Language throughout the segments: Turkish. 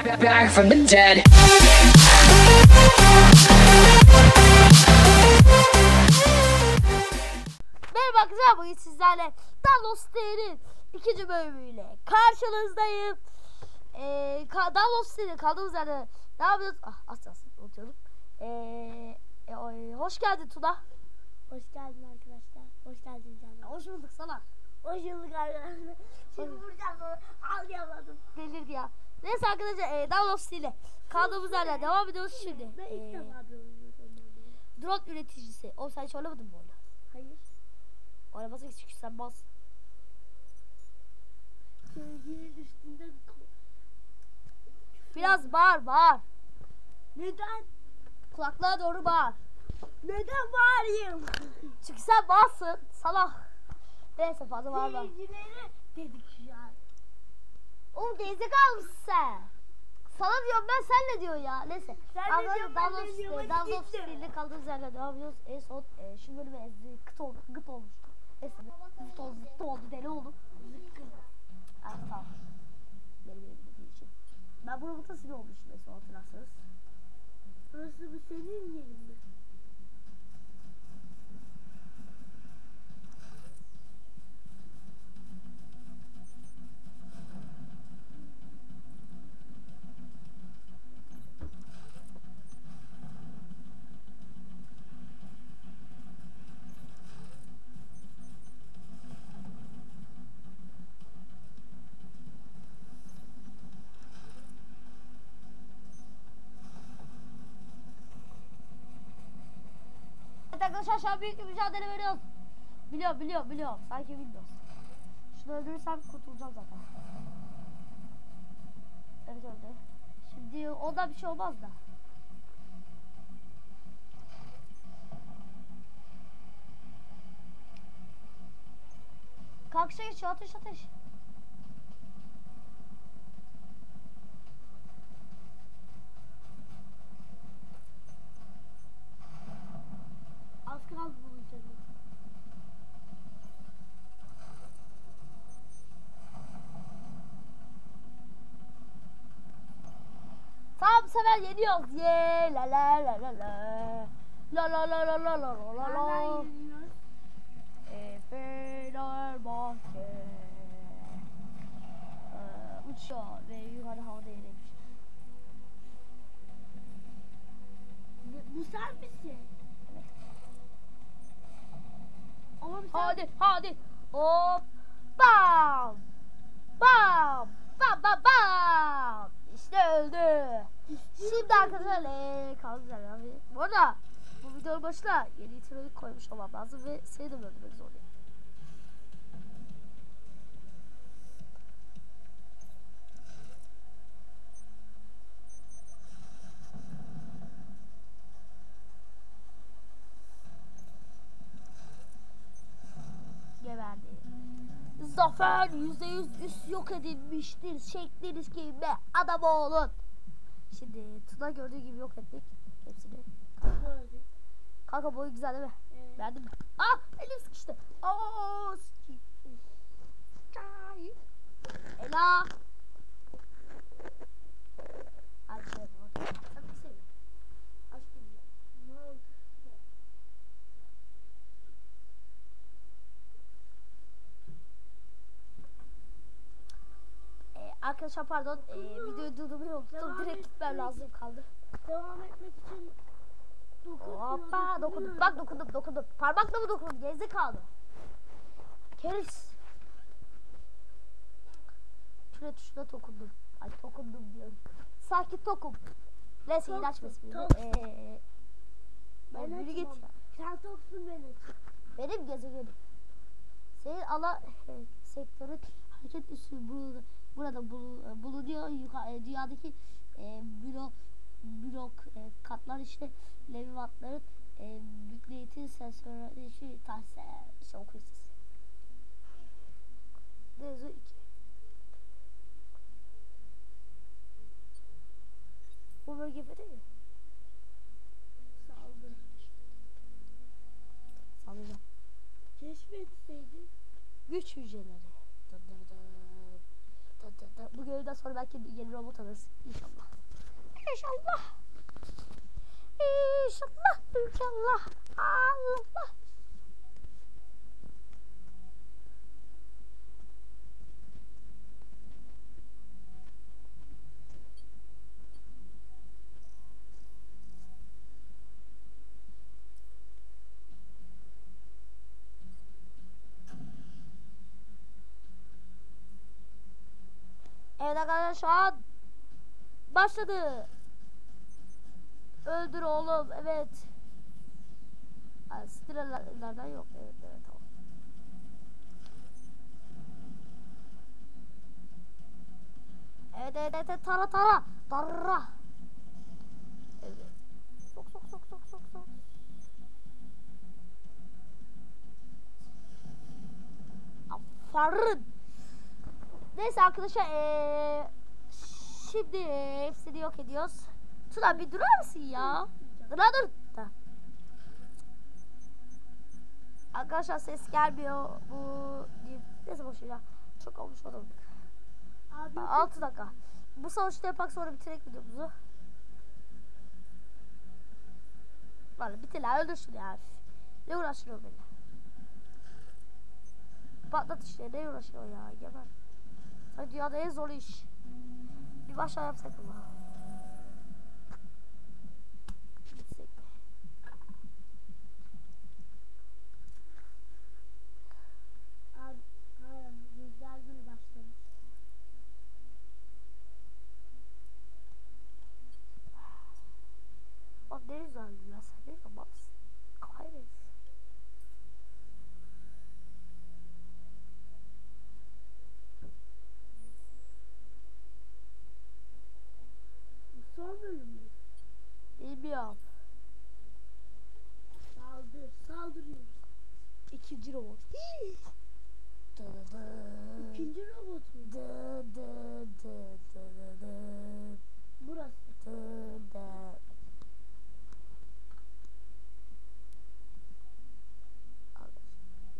back from the dead. Merhaba arkadaşlar bugün sizlerle Dalos T'nin ikinci bölümüyle karşınızdayım. Ee, Dalos T'nin kaldığımız yerde ne yapıyoruz? Ah az unutuyordum. Ee, e, hoş geldin Tuna. Hoş geldin arkadaşlar. Hoş geldin canım. Hoş bulduk sana. Hoş bulduk arkadaşlar. Şimdi vuracağım sonra anlayamadım. Delirdi ya. Neyse arkadaşlar e, Dalos T'yle kaldığımız yerden devam ediyoruz şimdi. Ben ilk Ee, defa drone üreticisi. O sen hiç oynamadın mı onu? Hayır. Oynaması geç çünkü sen bas. Sevginin üstünde Biraz bağır bağır. Neden? Kulaklığa doğru bağır. Neden bağırayım? Çünkü sen bassın. Salak. Neyse fazla bağırma. Seyircileri dedik. Oğlum gerizekalı mısın sen? Sana diyorum ben sen ne diyorsun ya? Neyse. Sen ne diyorsun, ben ne diyorum, gittim. stilinde kaldığımız yerden devam ediyoruz. En son e, şu bölüme ezdi. Kıt oldu. Gıt olmuş. Neyse. Zıt oldu. Zıt oldu. Deli oldu. Ah tamam. Benim elimde için. Ben bunu mutasını olmuşum son hatırlarsanız. Burası bu senin yerin mi? Evet arkadaşlar şu an büyük bir mücadele veriyoruz. Biliyorum biliyorum biliyorum. Sanki bilmiyoruz. Şunu öldürürsem kurtulacağım zaten. Evet öldü. Şimdi ondan bir şey olmaz da. Kalkışa geçiyor ateş ateş. Az kaldı bunun canım. Tamam bu sefer yeniyoruz. Ye la la la la la. La la la la la la la la la. E, Fenerbahçe e, uçuyor ve yukarı havada yenemiş. Bu- sen misin? Evet. Oğlum sen Hadi hadi. Hop. Bam. Bam. Bam bam bam. İşte öldü. Şimdi arkadaşlar eee kaldı abi. Bu arada bu videonun başına yeni itirafı koymuş olmam lazım ve seni de öldürmek zorundayım. Zafer yüzde yüz üst yok edilmiştir şekliniz ki be adam olun. Şimdi Tuna gördüğü gibi yok ettik hepsini. Kanka boyu güzel değil mi? Evet. Beğendin mi? Ah elim sıkıştı. Sikeyim. Çay. Ela. Hadi şöyle bak. Sen bir şey. Aşkım ya. Ne oldu? Ee, arkadaşlar pardon. Ee, videoyu unuttum. Devam Direkt gitmem lazım kaldı. Devam etmek için Hoppa dokundum. Bak dokundum dokundum. Parmakla mı dokundum? Gezde kaldı. Keris. Şuraya tuşuna dokundum. Ay dokundum diyorum. Sakin tokum. Neyse ilaç besmeli. toksun. Eee. Ben yürü git. Sen toksun ben açayım. Benim gezegenim. Senin ana e, sektörün hareket üssü burada, burada bulu- bulunuyor. Yuka, e, dünyadaki e, blok, blok e, katlar işte levivatların e, nükleatin sensörü şey, tahsis işte. Ne yazıyor? İki. Bu bölge değil mi? Saldı. Sallayacağım. Keşfetseydin. Güç hücreleri. Dın Bu görevden sonra belki bir yeni robot alırız. İnşallah. İnşallah. İnşallah. İnşallah. Allah. Evet arkadaşlar şu an başladı. Öldür oğlum. Evet. Stillerlerden yok. Evet evet tamam. Evet evet evet. tara tara. Tara. Evet. Sok sok sok sok sok sok. Aferin. Neyse arkadaşlar eee şimdi hepsini yok ediyoruz. Tuna bir durar mısın ya? Dur dur. Da. Arkadaşlar ses gelmiyor. Bu neyse boş ya. Çok olmuş. Abi 6 dakika. Bu savaşı da yapak sonra bitirek videomuzu. Valla bitir lan öldür şunu ya. Ne uğraşıyor beni? Patlat işte ne uğraşıyor ya geber. Sanki dünyada en zor iş. Bir başla yapsak ama. Gitsek. abi hayır, güzel gün başlamış. O ne güzel ya sen ne yapamazsın. Kahretsin. Bu son bölüm mü? Bilmiyorum. Saldır, saldırıyoruz. İkinci robot. İkinci robot mu? Burası.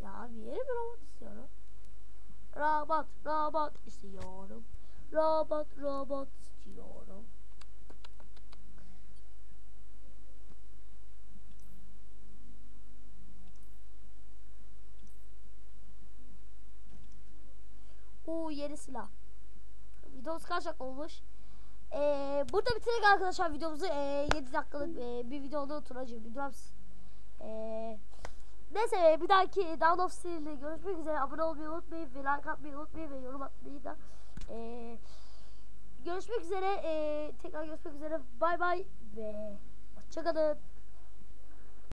Ya bir yere bir robot istiyorum. Robot, robot istiyorum. Robot, robot istiyorum. Yeni silah. Videomuz kaç olmuş? Ee, burada bitirdik arkadaşlar videomuzu. Ee, 7 dakikalık e, bir videoda oturacağım. Duramsın. Ee, neyse bir dahaki Down of Steel'le görüşmek üzere. Abone olmayı unutmayın ve like atmayı unutmayın ve yorum atmayı da. Ee, görüşmek üzere. Ee, tekrar görüşmek üzere. Bay bay ve hoşçakalın.